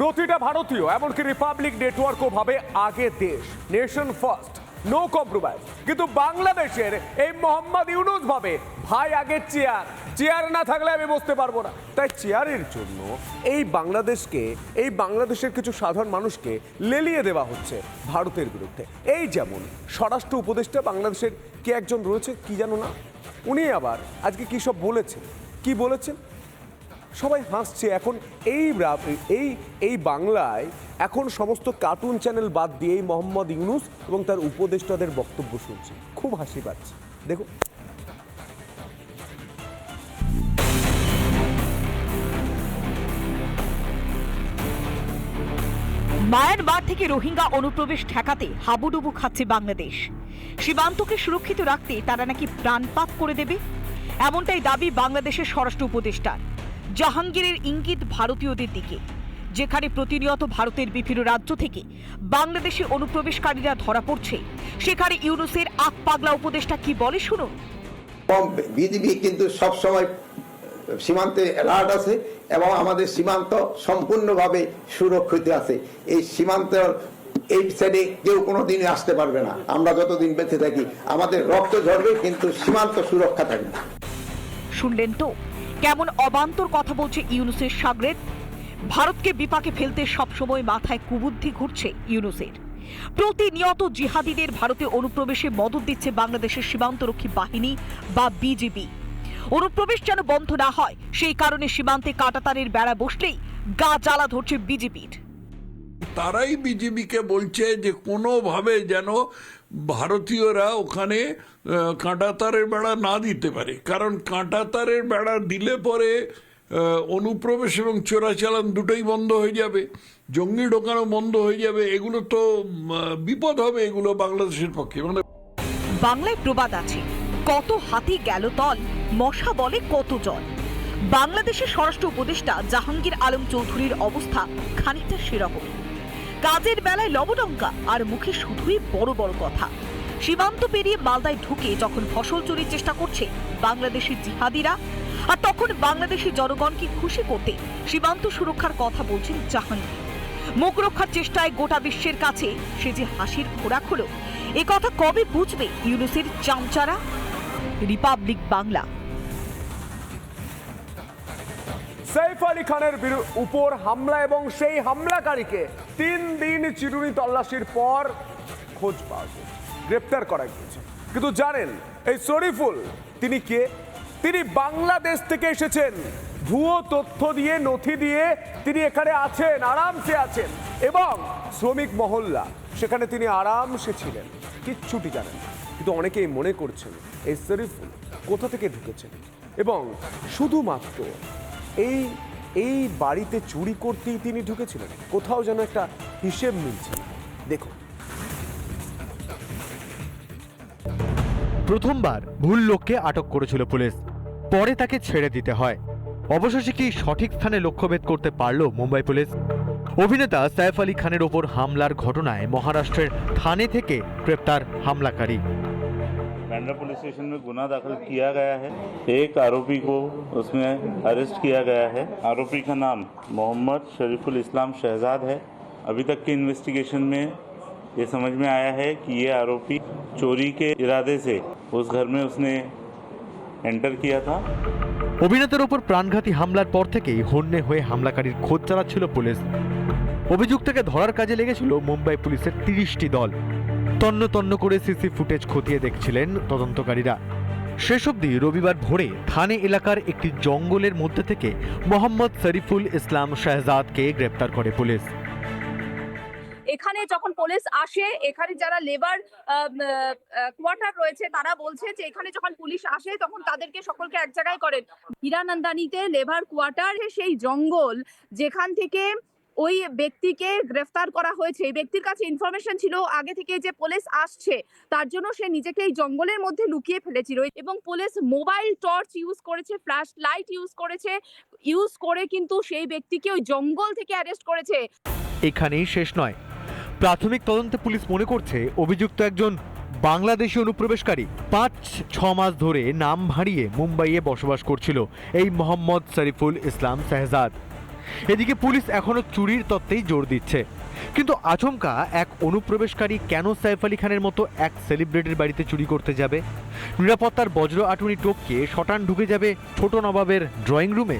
প্রতিটা ভারতীয়, এমনকি রিপাবলিক নেটওয়ার্কও ভাবে আগে দেশ। নেশন ফার্স্ট নো কম্প্রোমাইজ কিন্তু বাংলাদেশের এই মোহাম্মদ ইউনুস ভাবে, ভাই আগে চেয়ার। চেয়ার না থাকলে আমি বসতে পারব না। তাই চেয়ারের জন্য এই বাংলাদেশকে, এই বাংলাদেশের কিছু সাধারণ মানুষকে লেলিয়ে দেওয়া হচ্ছে ভারতের বিরুদ্ধে। এই যেমন স্বরাষ্ট্র উপদেষ্টা বাংলাদেশের কে একজন রয়েছে, কি জানো না উনি আবার আজকে কী সব বলেছেন? কি বলেছেন? সবাই হাসছে। এখন এই এই এই বাংলায় এখন সমস্ত কার্টুন চ্যানেল বাদ দিয়ে মোহাম্মদ ইউনুস এবং তার উপদেষ্টাদের বক্তব্য শুনছে। খুব হাসি পাচ্ছে। দেখুন। মায়ানমার থেকে রোহিঙ্গা অনুপ্রবেশ ঠেকাতে হাবুডুবু খাচ্ছে বাংলাদেশ। সীমান্তকে সুরক্ষিত রাখতে তারা নাকি প্রাণপাত করে দেবে? এমনটাই দাবি বাংলাদেশের স্বরাষ্ট্র উপদেষ্টার। জাহাঙ্গীরের ইঙ্গিত ভারতীয়দের দিকে যেখানে প্রতিনিয়ত ভারতের বিভিন্ন রাজ্য থেকে বাংলাদেশে অনুপ্রবেশকারীরা ধরা পড়ছে সেখানে ইউনুসের আক পাগলা উপদেষ্টা কি বলে শুনুন? বিজিবি কিন্তু সবসময় সীমান্তে অ্যালার্ট আছে এবং আমাদের সীমান্ত সম্পূর্ণভাবে সুরক্ষিত আছে। এই সীমান্ত এই সাইডে কেউ কোনো দিনই আসতে পারবে না। আমরা যতদিন বেঁচে থাকি আমাদের রক্ত ঝরবে কিন্তু সীমান্ত সুরক্ষা থাকবে। শুনলেন তো? কেমন অবান্তর কথা বলছে ইউনুসের সাগরেদ ভারতকে বিপাকে ফেলতে সবসময় মাথায় কুবুদ্ধি ঘুরছে ইউনুসের। প্রতিনিয়ত জিহাদিদের ভারতে অনুপ্রবেশে মদত দিচ্ছে বাংলাদেশের সীমান্তরক্ষী বাহিনী বা বিজিবি। অনুপ্রবেশ যেন বন্ধ না হয়, সেই কারণে সীমান্তে কাটাতারের বেড়া বসলেই গা জ্বালা ধরছে বিজেপির তারাই বিজেপিকে বলছে যে কোনোভাবে যেন ভারতীয়রা ওখানে কাঁটাতারের বেড়া না দিতে পারে। কারণ কাঁটাতারের বেড়া দিলে পরে অনুপ্রবেশ এবং চোরাচালান দুটোই বন্ধ হয়ে যাবে। জঙ্গি ঢোকানো বন্ধ হয়ে যাবে। এগুলো তো বিপদ হবে এগুলো বাংলাদেশের পক্ষে। মানে বাংলায় প্রবাদ আছে। কত হাতি গেল তল মশা বলে কত জল। বাংলাদেশের স্বরাষ্ট্র উপদেষ্টা জাহাঙ্গীর আলম চৌধুরীর অবস্থা খানিকটা সেরকম। কাজের বেলায় লবডঙ্কা আর মুখে শুধুই বড় বড় কথা। সীমান্ত পেরিয়ে মালদায় ঢুকে যখন ফসল চুরির চেষ্টা করছে বাংলাদেশি জিহাদিরা, আর তখন বাংলাদেশি জনগণকে খুশি করতে সীমান্ত সুরক্ষার কথা বলছেন জাহাঙ্গীর। মুখ রক্ষার চেষ্টায় গোটা বিশ্বের কাছে সে যে হাসির খোরাক হলো, এ কথা কবে বুঝবে ইউনুসের চামচারা? রিপাবলিক বাংলা। সৈফ আলী খানের উপর হামলা এবং সেই হামলাকারীকে তিন দিন চিরুনি তল্লাশির পর খোঁজ পাওয়া গেছে। গ্রেপ্তার করা গিয়েছে। কিন্তু জানেন, এই শরীফুল, তিনি কে? তিনি বাংলাদেশ থেকে এসেছেন। ভুয়ো তথ্য দিয়ে, নথি দিয়ে তিনি এখানে আছেন, আরামসে আছেন। এবং শ্রমিক মহল্লা, সেখানে তিনি আরামসে ছিলেন। কিচ্ছুটি জানেন কিন্তু অনেকেই মনে করছেন, এই শরীফুল কোথা থেকে ঢুকেছেন? এবং শুধুমাত্র এই এই বাড়িতে চুরি করতেই তিনি ঢুকেছিলেন। কোথাও যেন একটা হিসেব মিলছে না। দেখুন। প্রথমবার ভুল লোককে আটক করেছিল পুলিশ। পরে তাকে ছেড়ে দিতে হয়। অবশেষে কি সঠিক স্থানে লক্ষ্যভেদ করতে পারল মুম্বাই পুলিশ? অভিনেতা সাইফ আলী খানের ওপর হামলার ঘটনায় মহারাষ্ট্রের থানে থেকে গ্রেপ্তার হামলাকারী। बैंड्रा पुलिस स्टेशन में गुना दाखिल किया गया है एक आरोपी को उसमें अरेस्ट किया गया है आरोपी का नाम मोहम्मद शरीफुल इस्लाम शहजाद है अभी तक की इन्वेस्टिगेशन में ये समझ में आया है कि ये आरोपी चोरी के इरादे से उस घर में उसने एंटर किया था অভিনেতার ওপর প্রাণঘাতী হামলার পর থেকেই হন্যে হয়ে হামলাকারীর খোঁজ চালাচ্ছিল পুলিশ অভিযুক্তকে ধরার কাজে লেগেছিল মুম্বাই পুলিশের তিরিশটি দল তন্ন তন্ন করে সিসি ফুটেজ খতিয়ে দেখছিলেন তদন্তকারীরা। শেষ অবধি রবিবার ভোরে থানে এলাকার একটি জঙ্গলের মধ্যে থেকে মোহাম্মদ শরীফুল ইসলাম শাহজাদকে গ্রেপ্তার করে পুলিশ। এখানে যখন পুলিশ আসে, এখানে যারা লেবার কোয়ার্টার রয়েছে, তারা বলছে যে এখানে যখন পুলিশ আসে, তখন তাদেরকে সকলকে এক জায়গায় করেন। হীরানন্দানিতে লেবার কোয়ার্টার সেই জঙ্গল যেখান থেকে ওই ব্যক্তিকে গ্রেফতার করা হয়েছে। এই ব্যক্তির কাছে ইনফরমেশন ছিল আগে থেকে যে পুলিশ আসছে। তার জন্য সে নিজেকে এই জঙ্গলের মধ্যে লুকিয়ে ফেলেছিল। এবং পুলিশ মোবাইল টর্চ ইউজ করেছে ফ্ল্যাশ লাইট ইউজ করেছে ইউজ করে কিন্তু সেই ব্যক্তিকে ওই জঙ্গল থেকে অ্যারেস্ট করেছে। এখানেই শেষ নয়। প্রাথমিক তদন্তে পুলিশ মনে করছে, অভিযুক্ত একজন বাংলাদেশি অনুপ্রবেশকারী পাঁচ, ছ মাস ধরে নাম ভাড়িয়ে মুম্বাইয়ে বসবাস করছিল। এই মোহাম্মদ শরীফুল ইসলাম শাহজাদ। এদিকে পুলিশ এখনো চুরির তত্ত্বেই জোর দিচ্ছে কিন্তু আচমকা এক অনুপ্রবেশকারী কেন সাইফ আলী খানের মতো এক সেলিব্রিটির বাড়িতে চুরি করতে যাবে নিরাপত্তার বজ্র আটুনি টপকে শটান ঢুকে যাবে ছোট নবাবের ড্রয়িং রুমে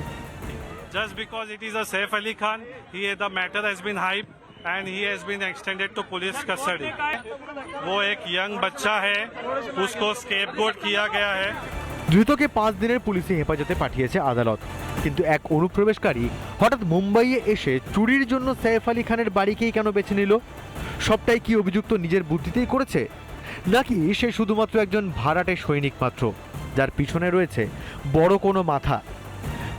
just because it is a Saif Ali Khan, he the matter has been hyped and he has been extended to police custody. वो एक यंग बच्चा है उसको स्केपगोट किया गया है ধৃতকে পাঁচ দিনের পুলিশি হেফাজতে পাঠিয়েছে আদালত। কিন্তু এক অনুপ্রবেশকারী হঠাৎ মুম্বাইয়ে এসে চুরির জন্য সাইফ আলী খানের বাড়িকেই কেন বেছে নিল? সবটাই কি অভিযুক্ত নিজের বুদ্ধিতেই করেছে? নাকি সে শুধুমাত্র একজন ভাড়াটে সৈনিক মাত্র, যার পিছনে রয়েছে বড় কোনো মাথা?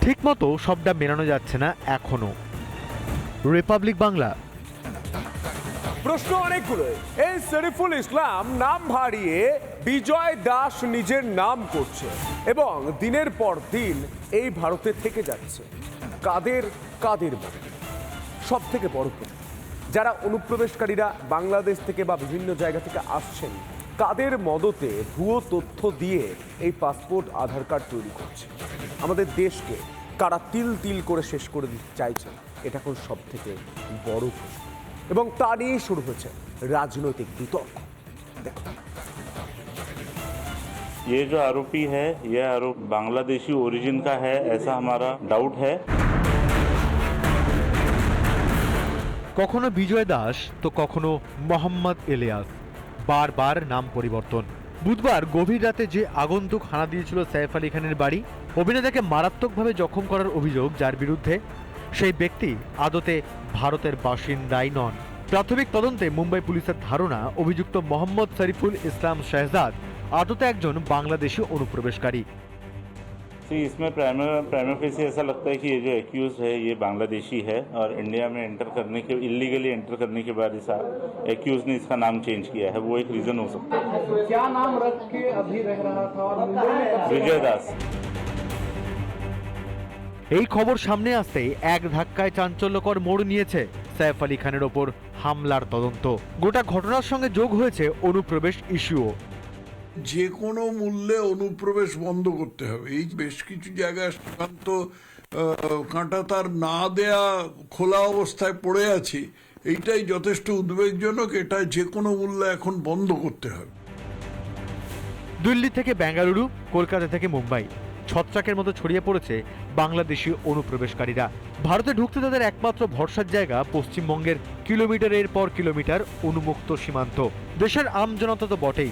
ঠিকমতো সবটা মেলানো যাচ্ছে না এখনও। রিপাবলিক বাংলা। প্রশ্ন অনেকগুলো। এই শরীফুল ইসলাম নাম ভারিয়ে বিজয় দাস নিজের নাম করছে এবং দিনের পর দিন এই ভারতে থেকে যাচ্ছে। কাদের কাদের মধ্যে সব থেকে বড় যারা অনুপ্রবেশকারীরা বাংলাদেশ থেকে বা বিভিন্ন জায়গা থেকে আসছেন, কাদের মদতে ভুয়ো তথ্য দিয়ে এই পাসপোর্ট, আধার কার্ড তৈরি করছে? আমাদের দেশকে কারা তিল তিল করে শেষ করে দিতে চাইছে? এটা এখন সব থেকে বড় প্রশ্ন। এবং তা নিয়েই শুরু হয়েছে রাজনৈতিক বিতর্ক। দেখুন ये जो आरोपी है यह आरोप बांग्लादेशी ओरिजिन का है ऐसा हमारा डाउट है কখনো বিজয় দাস তো কখনো মোহাম্মদ এলিয়াস বারবার নাম পরিবর্তন বুধবার গভীর রাতে যে আগন্তুক হানা দিয়েছিল সাইফ আলী খানের বাড়ি অভিনেতাকে মারাত্মকভাবে জখম করার অভিযোগ যার বিরুদ্ধে সেই ব্যক্তি আদতে ভারতের বাসিন্দাই নন প্রাথমিক তদন্তে মুম্বাই পুলিশের ধারণা অভিযুক্ত মোহাম্মদ শরীফুল ইসলাম শেহজাদ আদতে একজন বাংলাদেশি অনুপ্রবেশকারী तो इसमें प्राइमर प्राइमर से ऐसा लगता है कि ये जो एक्यूज है ये बांग्लादेशी है और इंडिया में एंटर करने के इलीगली एंटर करने के बाद इस एक्यूज ने इसका नाम चेंज किया है वो एक रीजन हो सकता है क्या नाम रख के अभी रह रहा था और विजय दास এই খবর সামনে আসতেই এক ধাক্কায় চাঞ্চল্যকর মোড় নিয়েছে সাইফ আলী খানের ওপর হামলার তদন্ত গোটা ঘটনার সঙ্গে যোগ হয়েছে অনুপ্রবেশ ইস্যুও যে কোনো মূল্যে অনুপ্রবেশ বন্ধ করতে হবে। এই বেশ কিছু জায়গায় সীমান্ত কাঁটা তার না দেয়া খোলা অবস্থায় পড়ে আছে, এইটাই যথেষ্ট উদ্বেগজনক, এটা যে কোনো মূল্যে এখন বন্ধ করতে হবে। দিল্লি থেকে বেঙ্গালুরু, কলকাতা থেকে মুম্বাই। ছত্রাকের মতো ছড়িয়ে পড়েছে বাংলাদেশি অনুপ্রবেশকারীরা। ভারতে ঢুকতে তাদের একমাত্র ভরসার জায়গা পশ্চিমবঙ্গের কিলোমিটারের পর কিলোমিটার উন্মুক্ত সীমান্ত। দেশের আমজনতা তো বটেই।